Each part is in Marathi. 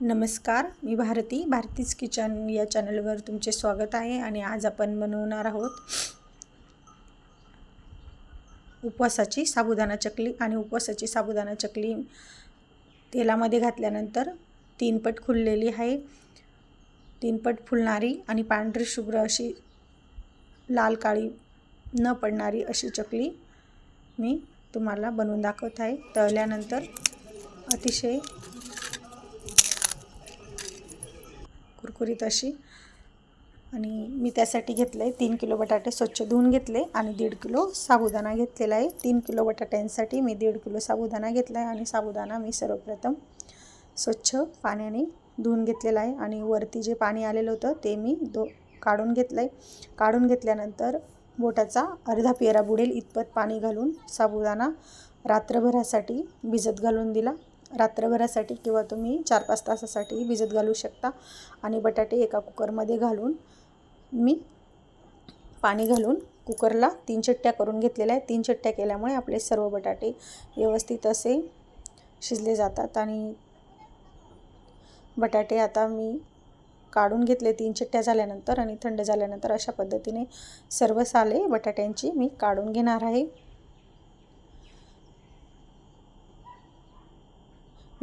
नमस्कार मी भारती भारतीज किचन या चॅनलवर तुमचे स्वागत आहे आणि आज आपण बनवणार आहोत उपवासाची साबुदाणा चकली आणि उपवासाची साबुदाणा चकली तेलामध्ये घातल्यानंतर तीनपट खुललेली आहे. तीनपट फुलणारी आणि पांढरी शुभ्र अशी लाल काळी न पडणारी अशी चकली मी तुम्हाला बनवून दाखवत आहे. तळल्यानंतर अतिशय कुरकुरीत अशी. आणि मी त्यासाठी घेतलं आहे तीन किलो बटाटे स्वच्छ धुवून घेतले आणि दीड किलो साबुदाणा घेतलेला आहे. तीन किलो बटाट्यांसाठी मी दीड किलो साबुदाणा घेतला आहे आणि साबुदाणा मी सर्वप्रथम स्वच्छ पाण्याने धुवून घेतलेला आहे. आणि वरती जे पाणी आलेलं होतं ते मी दो काढून घेतलं आहे काढून घेतल्यानंतर बोटाचा अर्धा पेरा बुडेल इतपत पाणी घालून साबुदाणा रात्रभरासाठी भिजत घालून दिला. रात्रभरासाठी किंवा तुम्ही चार पाच तासासाठी भिजत घालू शकता. आणि बटाटे एका कुकरमध्ये घालून मी पाणी घालून कुकरला तीन चट्ट्या करून घेतलेल्या आहेत. तीन चट्ट्या केल्यामुळे आपले सर्व बटाटे व्यवस्थित असे शिजले जातात. आणि बटाटे आता मी काढून घेतले तीन चिट्ट्या झाल्यानंतर आणि थंड झाल्यानंतर अशा पद्धतीने सर्व साले बटाट्यांची मी काढून घेणार आहे.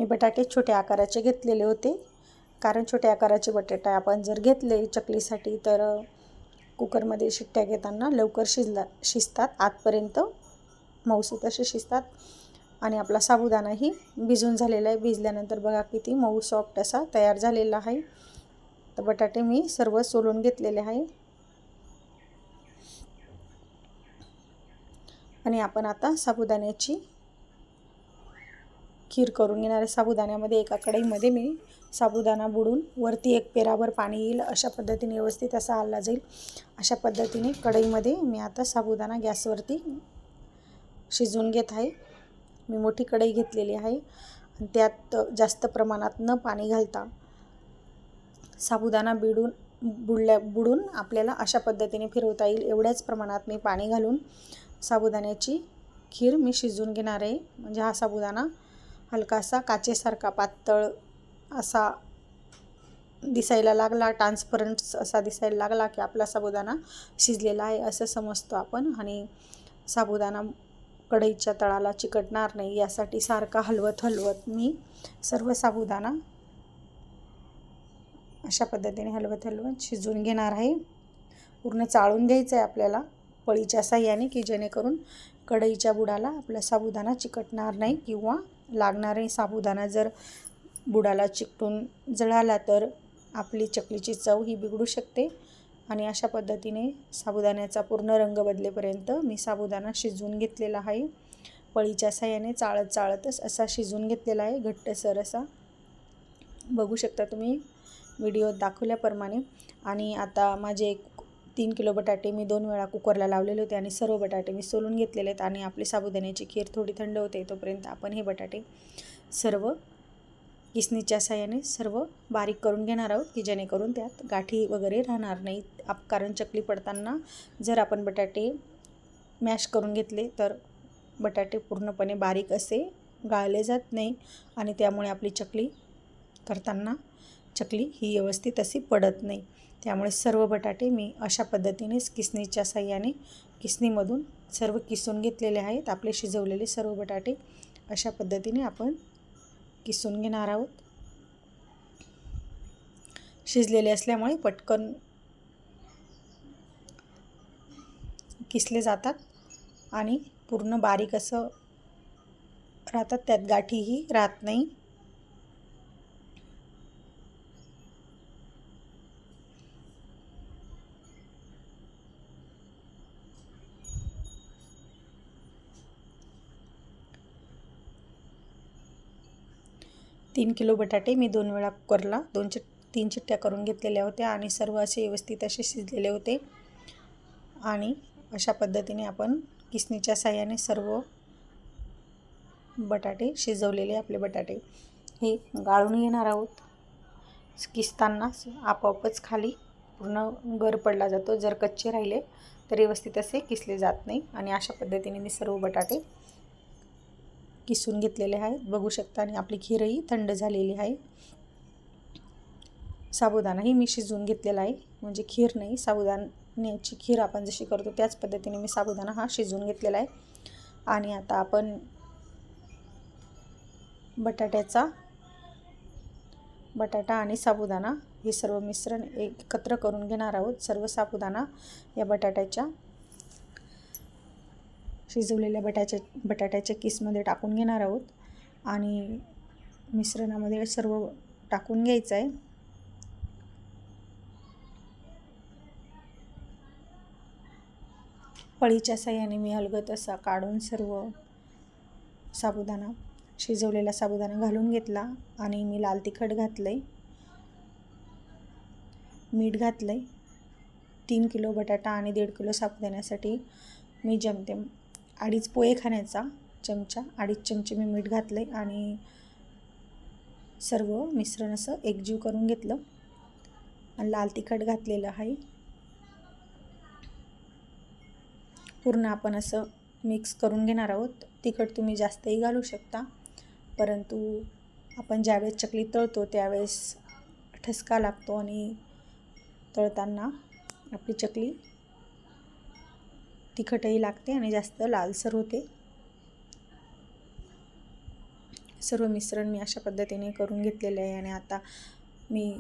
मी बटाटे छोट्या आकाराचे घेतलेले होते. कारण छोट्या आकाराचे बटाटे आपण जर घेतले चकलीसाठी तर कुकरमध्ये शिट्ट्या घेताना लवकर शिजला शिजतात. आतपर्यंत मऊसू तसे शिजतात. आणि आपला साबुदाणाही भिजून झालेला आहे. भिजल्यानंतर बघा किती मऊ सॉफ्ट असा तयार झालेला आहे. तर बटाटे मी सर्व सोलून घेतलेले आहे. आणि आपण आता साबुदाण्याची खीर करून घेणार आहे. साबुदाण्यामध्ये एका कढईमध्ये मी साबुदाणा बुडून वरती एक पेराभर पाणी येईल. अशा पद्धतीने व्यवस्थित असा आला जाईल. अशा पद्धतीने कढईमध्ये मी आता साबुदाणा गॅसवरती शिजवून घेत आहे. मी मोठी कढई घेतलेली आहे. आणि त्यात जास्त प्रमाणात न पाणी घालता साबुदाणा बिडून बुडल्या बुडून आपल्याला अशा पद्धतीने फिरवता येईल. एवढ्याच प्रमाणात मी पाणी घालून साबुदाण्याची खीर मी शिजवून घेणार आहे. म्हणजे हा साबुदाणा हलकासा काचेसारखा पातळ असा दिसायला लागला. ट्रान्सपरंट असा दिसायला लागला की आपला साबुदाणा शिजलेला आहे असं समजतो आपण आणि साबुदाणा कढईच्या तळाला चिकटणार नाही यासाठी सारखा हलवत हलवत मी सर्व साबुदाणा अशा पद्धतीने हलवत हलवत शिजवून घेणार आहे. पूर्ण चाळून घ्यायचं आहे आपल्याला पळीच्या साह्याने की जेणेकरून कढईच्या बुडाला आपला साबुदाणा चिकटणार नाही किंवा लागणारे साबुदाणा जर बुडाला चिकटून जळाला तर आपली चकलीची चव ही बिघडू शकते. आणि अशा पद्धतीने साबुदाण्याचा पूर्ण रंग बदलेपर्यंत मी साबुदाणा शिजवून घेतलेला आहे. पळीच्या साह्याने चाळत चाळतच असा शिजवून घेतलेला आहे घट्टसर असा. बघू शकता तुम्ही व्हिडिओ दाखवल्याप्रमाणे. आणि आता माझे एक तीन किलो बटाटे मी दोन वेळा कुकरला लावलेले होते आणि सर्व बटाटे मी सोलून घेतलेले आहेत आणि आपली साबुदाण्याची खीर थोडी थंड होते तोपर्यंत आपण हे बटाटे सर्व किसनीच्या साह्याने सर्व बारीक करून घेणार आहोत की जेणेकरून त्यात गाठी वगैरे राहणार नाहीत. आप कारण चकली पडताना जर आपण बटाटे मॅश करून घेतले तर बटाटे पूर्णपणे बारीक असे गाळले जात नाही आणि त्यामुळे आपली चकली करताना चकली ही व्यवस्थित अशी पडत नाही. त्यामुळे सर्व बटाटे मी अशा पद्धतीनेच किसनीच्या साह्याने किसनीमधून सर्व किसून घेतलेले आहेत. आपले शिजवलेले सर्व बटाटे अशा पद्धतीने आपण किसून घेणार आहोत. शिजलेले असल्यामुळे पटकन किसले जातात आणि पूर्ण बारीक असं राहतात. त्यात गाठीही राहत नाही. तीन किलो बटाटे मी दोन वेळा कुकरला दोन चिट तीन चिट्ट्या करून घेतलेल्या होत्या आणि सर्व असे व्यवस्थित असे शिजलेले होते. आणि अशा पद्धतीने आपण किसनीच्या साह्याने सर्व बटाटे शिजवलेले आपले बटाटे. हे गाळून घेणार आहोत. किसताना आपोआपच खाली पूर्ण गर पडला जातो. जर कच्चे राहिले तर व्यवस्थित असे किसले जात नाही. आणि अशा पद्धतीने मी सर्व बटाटे किसून घेतलेले आहेत. बघू शकता. आणि आपली खीरही थंड झालेली आहे. साबुदाणाही मी शिजवून घेतलेला आहे. म्हणजे खीर नाही साबुदाण्याची खीर आपण जशी करतो त्याच पद्धतीने मी साबुदाणा हा शिजवून घेतलेला आहे. आणि आता आपण बटाट्याचा बटाटा आणि साबुदाणा हे सर्व मिश्रण एकत्र करून घेणार आहोत. सर्व साबुदाणा या बटाट्याच्या शिजवलेल्या बटाच्या बटाट्याच्या किसमध्ये टाकून घेणार आहोत. आणि मिश्रणामध्ये सर्व टाकून घ्यायचं आहे. पळीच्या साह्याने मी हलगत असा काढून सर्व साबुदाणा शिजवलेला साबुदाणा घालून घेतला आणि मी लाल तिखट घातलं आहे मीठ घातलं आहे तीन किलो बटाटा आणि दीड किलो साबुदाण्यासाठी मी जमतेम अडीच पोहे खाण्याचा चमचा अडीच चमचे मी मीठ घातलं आहे आणि सर्व मिश्रण असं एकजीव करून घेतलं. आणि लाल तिखट घातलेलं आहे. पूर्ण आपण असं मिक्स करून घेणार आहोत. तिखट तुम्ही जास्तही घालू शकता परंतु आपण ज्यावेळेस चकली तळतो त्यावेळेस ठसका लागतो आणि तळताना आपली चकली तिखटही लागते आणि जास्त लालसर होते. सर्व मिश्रण मी अशा पद्धतीने करून घेतलेलं आहे आणि आता मी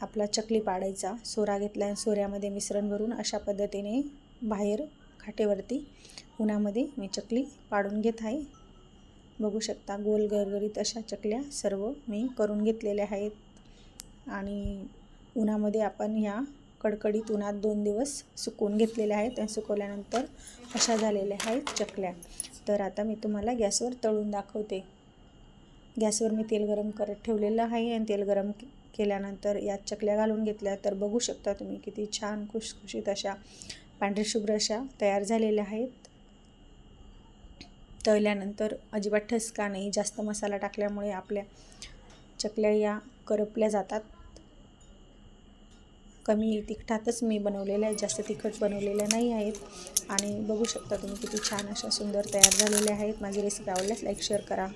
आपला चकली पाडायचा सोरा घेतला आहे सोऱ्यामध्ये मिश्रण भरून अशा पद्धतीने बाहेर खाटेवरती उन्हामध्ये मी चकली पाडून घेत आहे. बघू शकता गोल गरगरीत अशा चकल्या सर्व मी करून घेतलेल्या आहेत. आणि उन्हामध्ये आपण ह्या कडकडीत उन्हात दोन दिवस सुकवून घेतलेल्या आहेत आणि सुकवल्यानंतर अशा झालेल्या आहेत चकल्या. तर आता मी तुम्हाला गॅसवर तळून दाखवते. गॅसवर मी तेल गरम करत ठेवलेलं आहे आणि तेल गरम केल्यानंतर यात चकल्या घालून घेतल्या तर बघू शकता तुम्ही किती छान खुशखुशीत अशा पांढरेशुभ्र अशा तयार झालेल्या आहेत. तळल्यानंतर अजिबात ठसका नाही जास्त मसाला टाकल्यामुळे आपल्या चकल्या या करपल्या जातात. कमी तिखटातच मी बनवलेल्या आहेत जास्त तिखट बनवलेल्या नाही आहेत. आणि बघू शकता तुम्ही किती छान अशा सुंदर तयार झालेल्या आहेत. माझी रेसिपी आवडल्यास लाईक शेअर करा.